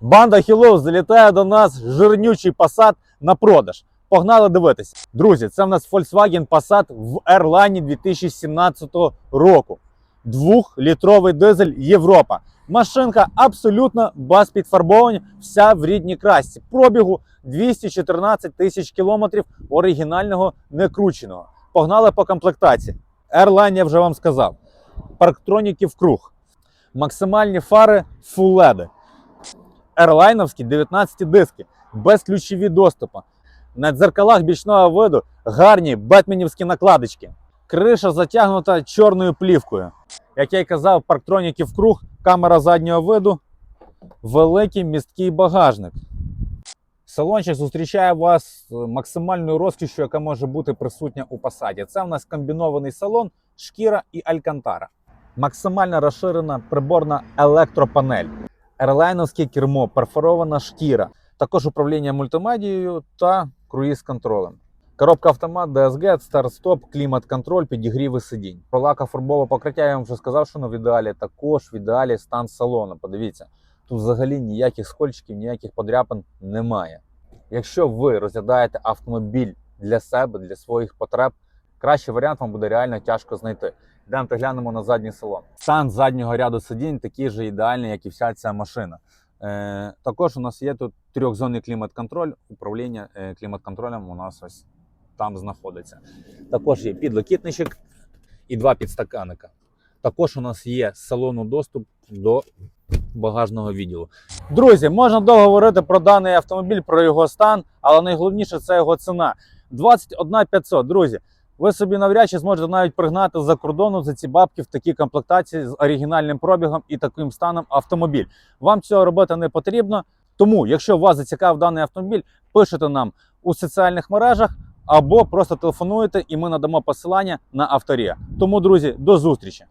Банда Хілов залітає до нас жирнючий Passat на продаж. Погнали дивитися. Друзі, це в нас Volkswagen Passat в Airline 2017 року. Двохлітровий дизель Європа. Машинка абсолютно без підфарбовань, вся в рідній красці. Пробігу 214 тисяч кілометрів оригінального некрученого. Погнали по комплектації. Airline я вже вам сказав. Парктроніки в круг. Максимальні фари LED. Ерлайновські 19 диски, безключові доступи. На дзеркалах бічного виду гарні бетменівські накладочки. Криша затягнута чорною плівкою. Як я й казав, парктроніки в круг, камера заднього виду, великий місткий багажник. Салончик зустрічає вас максимальною розкішшю, яка може бути присутня у посаді. Це в нас комбінований салон, шкіра і алькантара. Максимально розширена приборна електропанель. Ерлайновське кермо, перфорована шкіра, також управління мультимедією та круїз-контролем. Коробка автомат, DSG, старт-стоп, клімат-контроль, підігріви сидінь. Про лакофарбове покриття я вам вже сказав, що в ідеалі також в ідеалі стан салону. Подивіться, тут взагалі ніяких скольчиків, ніяких подряпин немає. Якщо ви розглядаєте автомобіль для себе, для своїх потреб, кращий варіант вам буде реально тяжко знайти. Йдемо глянемо на задній салон. Стан заднього ряду сидінь такий же ідеальний, як і вся ця машина. Е, також у нас є тут трьохзонний клімат-контроль. Управління е, клімат-контролем у нас ось там знаходиться. Також є підлокітничок і два підстаканника. Також у нас є салону доступ до багажного відділу. Друзі, можна довго говорити про даний автомобіль, про його стан, але найголовніше це його ціна. 21 500. Друзі, ви собі навряд чи зможете навіть пригнати за кордону за ці бабки в такій комплектації з оригінальним пробігом і таким станом автомобіль. Вам цього робити не потрібно. Тому, якщо вас зацікавив даний автомобіль, пишете нам у соціальних мережах або просто телефонуєте, і ми надамо посилання на авторія. Тому, друзі, до зустрічі!